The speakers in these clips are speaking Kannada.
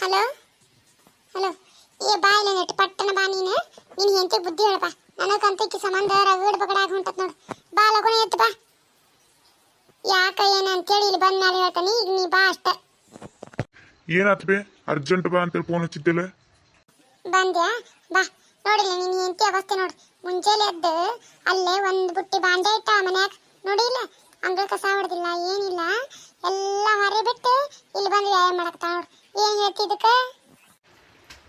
ಹಲೋ? ಹಲೋ? ಏ ಬಾ ಇಲ್ಲ ನೆಟ್ ಪಟ್ಟಣ ಬಾ ನೀನು. ನೀನು ಹೆಂಡತಿ ಬುದ್ಧಿ ಹೇಳಪ್ಪ. ನನಗಂತಕ್ಕೆ ಸಂಬಂಧ ರಗಡ್ ಬಗಡಾಗ ಹೊಂಟತ್ ನೋಡು. ಬಾ ಲಗುನ ಎತ್ತು ಬಾ. ಯಾಕ ಏನ ಅಂತೇಳಿ ಇಲ್ಲಿ ಬಂದ ಮೇಲೆ ಹೇಳ್ತಾನೆ. ಈಗ ನೀ ಬಾ ಅಷ್ಟೇ. ಏನಾತ್ ಬೇ? ಅರ್ಜೆಂಟ್ ಬಾ ಅಂತೇಳಿ ಫೋನ್ ಹಚ್ಚಿದ್ದಿಲ್ಲ? ಬಂದ್ಯಾ? ಬಾ. ನೋಡಿಲ್ಲ ನೀನು ಹೆಂಡತಿ ಅವಸ್ಥೆ ನೋಡು. ಮುಂಜಾನೆ ಎದ್ದು ಅಲ್ಲೇ ಒಂದ್ ಬುಟ್ಟಿ ಬಾಂಡೆ ಇಟ್ಟ ಮನ್ಯಾಗ. ನೋಡಿಲ್ಲ? ಅಂಗಳ ಕಸ ಹೊಡೆದಿಲ್ಲ ಏನಿಲ್ಲ. ಎಲ್ಲ ಹಾರಿ ಬಿಟ್ಟು ಇಲ್ಲಿ ಬಂದು ವ್ಯಾಯಾಮ ಮಾಡಕ್ತಾ ನೋಡು ಏನ್ ಹೇಳ್ತಿದ್ದಕ್ಕ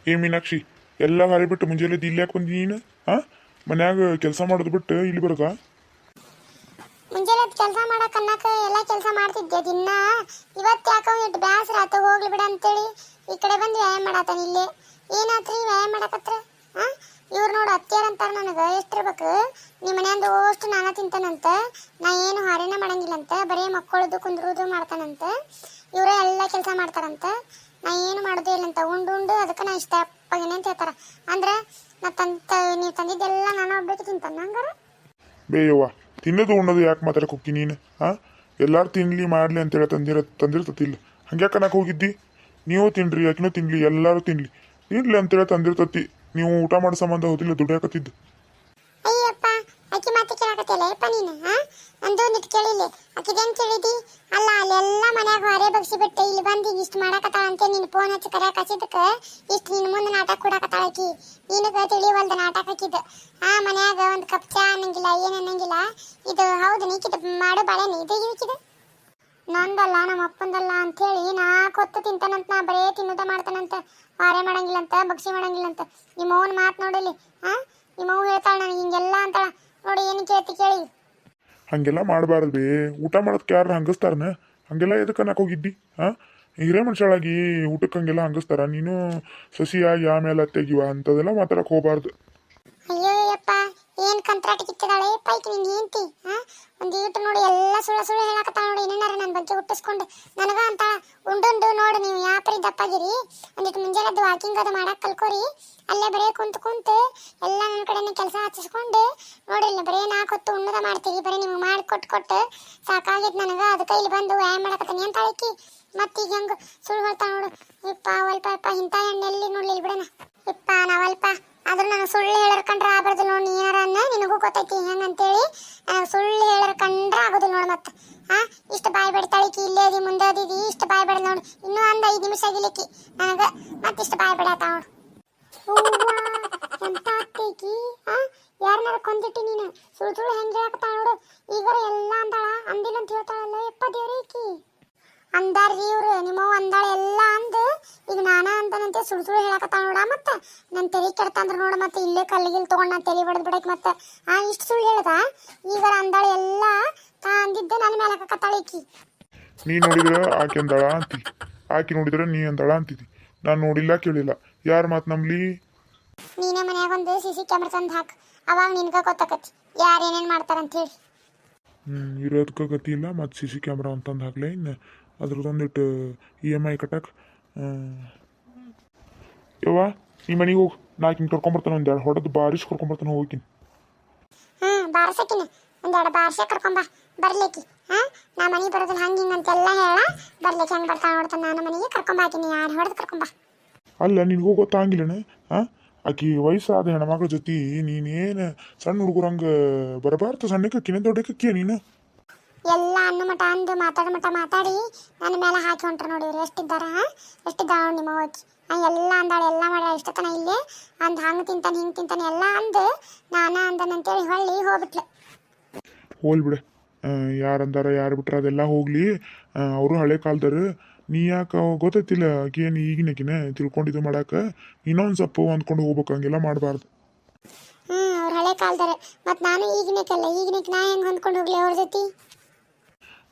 ಏ ಮೀನಾಕ್ಷಿ ಎಲ್ಲ ಹಾರಿ ಬಿಟ್ಟು ಮುಂಜಾನೆ ಇಲ್ಲಿ ಯಾಕೆ ಬಂದಿ ನೀನು? ಹಾ ಮನ್ಯಾಗ ಕೆಲಸ ಮಾಡೋದು ಬಿಟ್ಟು ಇಲ್ಲಿ ಬರಕ? ಮುಂಜಾನೆ ಕೆಲಸ ಮಾಡಕ್ ಅನ್ನಕ ಎಲ್ಲ ಕೆಲಸ ಮಾಡ್ತಿದ್ದೆ ದಿನ. ಇವತ್ತು ಯಾಕೋ ಇಟ್ಟು ಬ್ಯಾಸರ ಆತ ಹೋಗ್ಲಿ ಬಿಡ ಅಂತೇಳಿ. ಈ ಕಡೆ ಬಂದು ವ್ಯಾಯಾಮ ಮಾಡತ್ತಾನ ಇಲ್ಲಿ. ಏನಾತ್ರಿ ವ್ಯಾಯಾಮ ಮಾಡಕತ್ರ? ಹಾ ಇವ್ರು ನೋಡು ಅತ್ಯಾರ ಅಂತಾರ ನನಗ ಎಷ್ಟಿರ್ಬೇಕು ನಿಮ್ಮ ಮನೆಯಿಂದ ಅಷ್ಟು ನಾನು ತಿಂತಾನಂತ. ನಾ ಏನು ಮಾಡಂಗಿಲ್ಲಂತ, ಬರೀ ಮಕ್ಕಳದು ಕುಂದ್ರುದು ಮಾಡ್ತಾನಂತ. ಇವರೇ ಎಲ್ಲ ಕೆಲಸ ಮಾಡ್ತಾರಂತ. ನಾ ಏನು ಇಲ್ಲ ಇಲ್ಲಂತ, ಉಂಡು ಉಂಡು ಅದಕ್ಕೆ ನಾ ಇಷ್ಟ ಅಪ್ಪಗೇನೆ ಅಂತ ಹೇಳ್ತಾರ. ಅಂದ್ರೆ ನಾ ತಂತ, ನೀವು ತಂದಿದ್ದೆಲ್ಲ ನಾನು ಒಬ್ಬಕ್ಕೆ ತಿಂತಾನ ಹಂಗಾರ? ಬೇಯವ್ವ, ತಿನ್ನೋದು ಉಣ್ಣೋದು ಯಾಕೆ ಮಾತಾಡಕ್ ಹೋಗ್ತಿ ನೀನು ಹಾ ಎಲ್ಲಾರು ತಿನ್ಲಿ ಮಾಡ್ಲಿ ಅಂತೇಳಿ ತಂದಿರ ತಂದಿರ್ತತಿಲ್ಲ ಹಂಗೆ ಕಣಕ್ಕೆ ಹೋಗಿದ್ದಿ? ನೀವು ತಿನ್ರಿ ಯಾಕಿನೂ ತಿನ್ಲಿ, ಎಲ್ಲಾರು ತಿನ್ಲಿ. ತಿನ್ಲಿ ಅಂತೇಳಿ ತಂದಿರ್ತತಿ. ನೀವು ಊಟ ಮಾಡೋ ಸಂಬಂಧ ಹೋದಿಲ್ಲ ದುಡ್ಡು ಅಯ್ಯಪ್ಪ ಅಕ್ಕಿ ಮಾತು ಕೇಳಾಕತ್ತಿಲ್ಲ ಯಪ್ಪ ನೀನು ಹಾ ನಂದು ಒಂದಿಟ್ಟು ಕೇಳಿಲ್ಲ ಅಕ್ಕಿದೇನ್ ಕೇಳಿದಿ? ಅಲ್ಲ, ಅಲ್ಲೆಲ್ಲ ಮನ್ಯಾಗ ಬಗ್ಸಿ ಬಿಟ್ಟು ಇಲ್ಲಿ ಬಂದು ಇಷ್ಟು ಮಾಡಾಕತ್ತಾಳ ಅಂತ ನೀನು ಫೋನ್ ಹಚ್ಚಿ ಕರೆಯಕ್ಕೆ ಹಚ್ಚಿದ್ದಕ್ಕೆ. ಇಷ್ಟು ನಿನ್ನ ಮುಂದೆ ನಾಟಕ ಕೊಡಾಕತ್ತಾಳ ಆಕಿ. ನಿನಗ ತಿಳಿವಲ್ದ ನಾಟಕ ಹಾಕಿದ್ದು ಆ ಮನ್ಯಾಗ ಒಂದು ಕಪ್ ಚಾ ಅನ್ನಂಗಿಲ್ಲ, ಏನ್ ಅನ್ನಂಗಿಲ್ಲ. ಇದು ಹೌದು, ನೀಕಿದ ಮಾಡೋ ಬಾಳೆ ಇದು ನಂದಲ್ಲ, ನಮ್ಮ ಅಪ್ಪಂದಲ್ಲ ಅಂತೇಳಿ ನಾ ಕೊತ್ತು ತಿಂತಾನಂತ, ನಾ ಬರೇ ತಿನ್ನೋದ ಮಾಡ್ತಾನಂತ. ವಾರೆ ಮಾಡಂಗಿಲ್ಲಂತ, ಬಗ್ಸಿ ಮಾಡಂಗಿಲ್ಲ ಅಂತ ನಿಮ್ಮ ಅವನ ಮಾತು ನೋಡಲಿ ಹಾ ನಿಮ್ಮ ಅವ್ವ ಹೇಳ್ತಾಳ ನನಗೆ ಹಿಂಗೆಲ್ಲ ಅಂತಾಳ. ನೋಡಿ, ಏನು ಕೇಳ್ತಿ ಕೇಳಿ. ಹಂಗೆಲ್ಲ ಮಾಡಬಾರ್ದು ಊಟ ಮಾಡೋದಕ್ಕೆ ಯಾರು ಹಂಗಸ್ತಾರನ? ಹಂಗೆಲ್ಲ ಎದಕ್ಕೆ ಹೋಗಿದ್ದಿ? ಹಾಂ? ಹಿರೇ ಮನುಷ್ಯಳಾಗಿ ಊಟಕ್ಕೆ ಹಂಗೆಲ್ಲ ಹಂಗಸ್ತಾರ? ನೀನು ಸಸಿಯಾಗಿ ಆಮೇಲೆ ತೆಗಿವ ಅಂಥದೆಲ್ಲ ಮಾತಾಡಕ್ಕೆ ಹೋಗಬಾರ್ದು. ಏನ್ ಕಂತ್ರಾಟ ಕಿತ್ತದಾಳೆ? ಪೈಕಿ ನಿನ್ ಏಂತಿ ಒಂದು ಈಟು ನೋಡಿ ಎಲ್ಲ ಸುಳ್ಳು ಸುಳ್ಳು ಹೇಳಕತ್ತಾಳ ನೋಡಿ ಏನಾರ ನನ್ನ ಬಗ್ಗೆ ಹುಟ್ಟಿಸ್ಕೊಂಡು. ನನಗ ಅಂತ ಉಂಡುಂಡು ನೋಡಿ ನೀವು ಯಾಪರಿ ದಪ್ಪಾಗಿರಿ. ಒಂದಿಟ್ಟು ಮುಂಜಾನೆ ವಾಕಿಂಗ್ ಅದು ಮಾಡಕ್ ಕಲ್ಕೋರಿ. ಅಲ್ಲೇ ಬರೇ ಕುಂತು ಕುಂತು ಎಲ್ಲ ನನ್ನ ಕಡೆನೇ ಕೆಲಸ ಹಚ್ಚಿಸ್ಕೊಂಡು ನೋಡಿಲ್ಲ ಬರೇ ನಾಲ್ಕು ಹೊತ್ತು ಉಣ್ಣದ ಮಾಡ್ತೀರಿ ಬರೀ ನಿಮ್ಗೆ ಮಾಡಿ ಕೊಟ್ಟು ಕೊಟ್ಟು ಸಾಕಾಗಿದ್ದು ನನಗೆ ಅದಕ್ಕೆ ಇಲ್ಲಿ ಬಂದು ವ್ಯಾಯಾಮ ಮಾಡಕತ್ತೀನಿ ಅಂತ ಆಯ್ಕಿ ಮತ್ತೀಗ ಹೆಂಗ ಸುಳ್ಳು ಹೇಳ್ತಾ ನೋಡು. ಇಪ್ಪ ಒಲ್ಪ ಇಂಥ ಎಣ್ಣೆಲ್ಲಿ ನೋಡ್ಲಿಲ್ಲ ಬಿಡಣ ಇಪ್ಪ ನಾವಲ್ಪ ಆದ್ರೂ ನನಗೆ ಸುಳ್ಳು ಹೇಳರ್ ಕಂಡ್ರೆ ಆಗ್ಬಾರ್ದು ನೋಡಿ ಏನಾರ ಗೊತ್ತೈತಿ? ಹೆಂಗಂತೇಳಿ ಸುಳ್ಳು ಹೇಳರ ಕಂಡ್ರೆ ಆಗೋದಿಲ್ಲ ನೋಡು ಮತ್ತೆ. ಹಾ ಇಷ್ಟು ಬಾಯಿ ಬಿಡ್ತಾಳಿಕಿ ಇಲ್ಲೇ ಅದಿ, ಮುಂದೆ ಅದಿದಿ ಇಷ್ಟು ಬಾಯಿ ಬಿಡ ನೋಡು. ಇನ್ನೂ ಅಂದ ಐದು ನಿಮಿಷ ಆಗಿಲಿಕ್ಕಿ ನನಗೆ ಮತ್ತಿಷ್ಟು ಬಾಯಿ ಬಿಡತ್ತ ನೋಡು. ಎಂತ ಅತ್ತೈಕಿ ಹಾ ಯಾರನ್ನಾರ ಕೊಂದಿಟ್ಟಿ ನೀನು? ಸುಳ್ಳು ಸುಳ್ಳು ಹೆಂಗೆ ಹೇಳಕತ್ತಾಳ ನೋಡು. ಈಗಾರ ಎಲ್ಲ ಅಂದಾಳ ಅಂದಿಲ್ಲ ಅಂತ ಹೇಳ್ತಾಳಲ್ಲ, ಯಪ್ಪ ದೇವ್ರೈಕಿ ಅಂದಾರ್ರಿ ಇವ್ರು ನಿಮ್ಮವ್ ಅಂದಾಳ ಎಲ್ಲ ಅಂದು ಈಗ ನಾನ ಅಂತನಂತೆ ಸುಳ್ಳು ಸುಳ್ಳು ಹೇಳಕತ್ತಾಳ ನೋಡ ಮತ್ತೆ ನನ್ನ ತೆಲಿ ಕೆಡ್ತಂದ್ರ ನೋಡ ಮತ್ತೆ ಇಲ್ಲೇ ಕಲ್ಲಿಗಿಲ್ ತಗೊಂಡ್ ನಾನು ತೆಲಿ ಬಡದ್ ಬಿಡಕ್ ಮತ್ತೆ ಆ ಇಷ್ಟು ಸುಳ್ಳು ಹೇಳ್ದ? ಈಗ ಅಂದಾಳೆ ಎಲ್ಲ ತಾ ಅಂದಿದ್ದೆ ನನ್ನ ಮೇಲೆ ಹಾಕತ್ತಾಳ ಈಕಿ. ನೀ ನೋಡಿದ್ರೆ ಆಕೆ ಅಂದಾಳ ಅಂತಿ. ಆಕೆ ನೋಡಿದ್ರೆ ನೀ ಅಂದಾಳ ಅಂತಿದ್ದಿ ನಾನು ನೋಡಿಲ್ಲ ಕೇಳಿಲ್ಲ. ಯಾರ ಮಾತು ನಂಬ್ಲಿ? ನೀನೇ ಮನ್ಯಾಗ ಒಂದು ಸಿ ಸಿ ಕ್ಯಾಮ್ರಾ ತಂದು ಹಾಕ್. ಅವಾಗ ನಿನ್ಗ ಗೊತ್ತಾಕತಿ. ಯಾರು ಏನೇನು ಮಾಡ್ತಾರಂತ ಹೇಳಿ. ಹ್ಮ್ ಇರೋದಕ್ಕೆ ಗತಿ ಇಲ್ಲ ಮತ್ತು ಸಿ ಸಿ ಕ್ಯಾಮ್ರಾ ಅಂತಂದು ಹಾಕ್ಲೆ ಇನ್ನು ಅದ್ರದ್ದೊಂದಿಟ್ಟು ಇ ಎಂ ಐ ಕಟ್ಟಕ್ಕೆ ಯವ್ವ ನೀ ಮನೆಗೆ ಹೋಗಿ. ನಾ ಹಿಂಗೆ ಕರ್ಕೊಂಬರ್ತಾನೆ ಒಂದು ಎರಡು ಹೊಡೆದು ಬಾರಿಸ್ ಕರ್ಕೊಂಬರ್ತಾನೆ ಹೋಗಿನಿ ಹ್ಞೂ ಬಾರ್ಸಕಿನ. ಒಂದೆರಡು ಬಾರ್ಸೆ ಕರ್ಕೊಂಬ ಬರ್ಲಿಕ್ಕಿ ಹಾಂ? ನಾ ಮನೆಗೆ ಬರೋದಿಲ್ಲ ಹಂಗೆ ಹಿಂಗೆ ಅಂತೆಲ್ಲ ಹೇಳ. ಬರ್ಲಿಕ್ಕೆ ಹೆಂಗೆ ಬರ್ತಾ ನೋಡ್ತಾನೆ ನಾನು ಮನೆಗೆ ಕರ್ಕೊಂಬಾಕಿನಿ ಯಾರು ಹೊಡೆದು ಕರ್ಕೊಂಬ ಅಲ್ಲ ನಿನಗೂ ಗೊತ್ತಾಗಿಲ್ಲಣ್ಣ ಹಾಂ ಆಕಿ ವಯಸ್ಸಾದ ಹೆಣ್ಮಕ್ಳ ಜೊತೆ ನೀನೇನು ಸಣ್ಣ ಹುಡುಗರಂಗೆ ಬರಬಾರ್ದು ಸಣ್ಣಕ್ಕೆ ಕಿನ ದೊಡ್ಡಕ್ಕೆ ನೀನು? ಎಲ್ಲ ಅನ್ನ ಮಠ ಅಂದು ಮಾತಾಡ ಮಟ ಮಾತಾಡಿ ನನ್ನ ಮೇಲೆ ಹಾಕಿ ಹೊಂಟ್ರ ನೋಡಿ ಇವ್ರು ಎಷ್ಟಿದ್ದಾರ ಎಷ್ಟಿದ್ದಾವ ನಿಮ್ಮ ಹೋಗಿ ಆ ಎಲ್ಲ ಅಂದಾಳೆ ಎಲ್ಲ ಮಾಡ್ಯಾಳ ಇಷ್ಟತನ ಇಲ್ಲಿ? ಅಂದ್ ಹಂಗೆ ತಿಂತಾನೆ ಹಿಂಗೆ ತಿಂತಾನೆ ಎಲ್ಲ ಅಂದು ನಾನ ಅಂದನಂತೇಳಿ ಹೊಳ್ಳಿ ಹೋಗ್ಬಿಟ್ಲೆ. ಹೋಲ್ ಬಿಡು. ಯಾರಂದಾರ ಯಾರು ಬಿಟ್ರ ಅದೆಲ್ಲ ಹೋಗ್ಲಿ. ಅವರು ಹಳೆ ಕಾಲದವ್ರು. ನೀ ಯಾಕೆ ಗೊತ್ತೈತಿಲ್ಲ ಆಕೇನು ಈಗಿನಕಿನ ತಿಳ್ಕೊಂಡಿದ್ದು ಮಾಡಕ್ಕೆ ಇನ್ನೊಂದು ಸ್ವಲ್ಪ ಅಂದ್ಕೊಂಡು ಹೋಗ್ಬೇಕು ಹಂಗೆಲ್ಲ ಮಾಡಬಾರ್ದು. ಹ್ಞೂ ಅವ್ರು ಹಳೆ ಕಾಲದಾರೆ ಮತ್ತು ನಾನು ಈಗಿನಕ್ಕಲ್ಲ ಈಗಿನಕ್ಕೆ ನಾ ಹೆಂಗೆ ಹೊಂದ್ಕೊಂಡು ಹೋಗ್ಲಿ ಅವ್ರ ಜೊತೆ?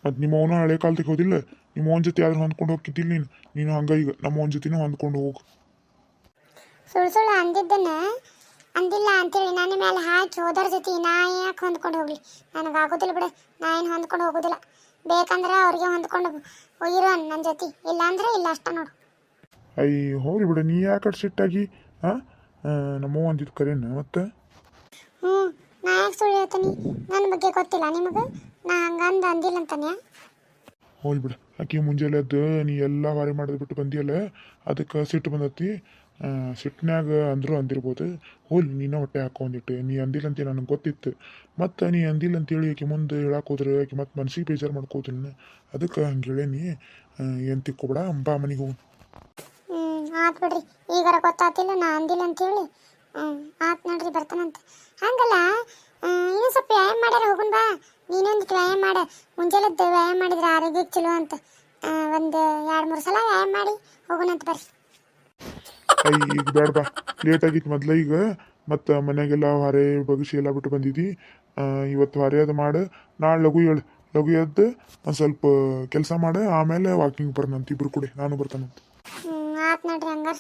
ಮತ್ತು ನಿಮ್ಮ ಅವನು ಹಳೆ ಕಾಲ್ದಾಗ ಹೋದಿಲ್ಲ? ನಿಮ್ಮ ಅವನ ಜೊತೆ ಆದ್ರೆ ಹೊಂದ್ಕೊಂಡು ಹೋಗ್ತಿದ್ದಿಲ್ಲ ನೀನು. ನೀನು ಹಂಗ ಈಗ ನಮ್ಮ ಅವನ ಜೊತೆನೂ ಹೊಂದ್ಕೊಂಡು ಹೋಗು. ಸುಳ್ಳು ಸುಳ್ಳು ಅಂದಿದ್ದನ್ನ ಅಂದಿಲ್ಲ ಅಂತೇಳಿ ನನ್ನ ಮೇಲೆ ಹಾಕಿ ಹೋದರ ಜೊತೆ ನಾ ಯಾಕೆ ಹೊಂದ್ಕೊಂಡು ಹೋಗ್ಲಿ? ನನಗೆ ಆಗೋದಿಲ್ಲ ಬಿಡು ನಾ ಏನು ಹೊಂದ್ಕೊಂಡು ಹೋಗೋದಿಲ್ಲ. ಬೇಕಂದ್ರೆ ಅವ್ರಿಗೆ ಹೊಂದ್ಕೊಂಡು ಇರೋ ನನ್ನ ಜೊತೆ. ಇಲ್ಲ ಅಂದ್ರೆ ಇಲ್ಲ ಅಷ್ಟ ನೋಡು. ಅಯ್ಯ ಹೋರಿ ಬಿಡು. ನೀ ಯಾಕೆ ಸಿಟ್ಟಾಗಿ ಹಾಂ ನಮ್ಮ ಅಂದಿದ್ದು ಕರೆನ ಮತ್ತೆ? ಹ್ಞೂ ನಾ ಯಾಕೆ ಸುಳ್ಳು ಹೇಳ್ತೀನಿ? ನನ್ನ ಬಗ್ಗೆ ಗೊತ್ತಿಲ್ಲ ನಿಮಗೆ? ನಾ ಹಂಗಂದ ಅಂದಿಲ್ಲ ಅಂತಾನೆ. ಹೋಲ್ ಬಿಡು. ಆಕಿ ಮುಂಜಾನೆ ಎದ್ದು ನೀ ಎಲ್ಲ ವಾರಿ ಮಾಡಿದ್ಬಿಟ್ಟು ಬಂದಿಯಲ್ಲ ಅದಕ್ಕೆ ಸಿಟ್ಟು ಬಂದತಿ. ಆ, ಅಂದರು ಅಂದ್ರು ಅಂದಿರ್ಬೋದು. ಹೋಲ್ ನೀನು ಹೊಟ್ಟೆ ಹಾಕೊಂಡಿಟ್ಟು ನೀ ಅಂದಿಲ್ಲ ಅಂತ ನನಗೆ ಗೊತ್ತಿತ್ತು. ಮತ್ತು ನೀ ಅಂದಿಲ್ಲ ಅಂತೇಳಿ ಆಕೆ ಮುಂದೆ ಹೇಳಕ್ಕೆ ಹೋದ್ರೆ. ಆಕೆ ಮತ್ತೆ ಮನ್ಸಿಗೆ ಬೇಜಾರು ಮಾಡ್ಕೋತೀನಿ ಅದಕ್ಕೆ ಹಂಗೆ ಹೇಳೇನಿ ಏನು ತಿಕ್ಕೋಬೇಡ ಅಂಬಾ ಮನೆಗೆ ಹೋಗು. ಆತ್ ಬಿಡ್ರಿ. ಈಗಾರ ಗೊತ್ತಾತಿಲ್ಲ ನಾ ಅಂದಿಲ್ಲ ಅಂತೇಳಿ ಆತ್ ನೋಡ್ರಿ ಬರ್ತಾನಂತ. ಹಂಗಲ್ಲ ಇನ್ನು ಸ್ವಲ್ಪ ವ್ಯಾಯಾಮ ಮಾಡ್ಯಾರ ಹೋಗುನ್ ಬಾ. ನೀನೊಂದಿಟ್ಟು ವ್ಯಾಯಾಮ ಮಾಡ. ಮುಂಜಾನೆದ್ದು ವ್ಯಾಯಾಮ ಮಾಡಿದ್ರೆ ಆರೋಗ್ಯಕ್ಕೆ ಚಲೋ ಅಂತ. ಒಂದು ಎರಡು ಮೂರು ಸಲ ವ್ಯಾಯಾಮ ಮಾಡಿ ಹೋಗೋಣಂತ ಬರ್ರಿ. ಐ ಈಗ ಬೇಡ ಬಾ ಲೇಟ್ ಆಗಿತ್ತು ಮೊದ್ಲ ಈಗ. ಮತ್ತು ಮನೆಗೆಲ್ಲ ಹೊರೆ ಬಗ್ಸಿ ಎಲ್ಲ ಬಿಟ್ಟು ಬಂದಿದ್ದಿ ಇವತ್ತು ಹೊರೆ ಅದು ಮಾಡು. ನಾಳೆ ಲಘು ಹೇಳು ಲಘು ಎದ್ದು ಒಂದು ಸ್ವಲ್ಪ ಕೆಲಸ ಮಾಡು. ಆಮೇಲೆ ವಾಕಿಂಗ್ ಬರ್ನಂತ ಇಬ್ರು ಕೂಡ. ನಾನು ಬರ್ತಾನಂತ. ನೋಡ್ರಿ ಹಂಗಾರ.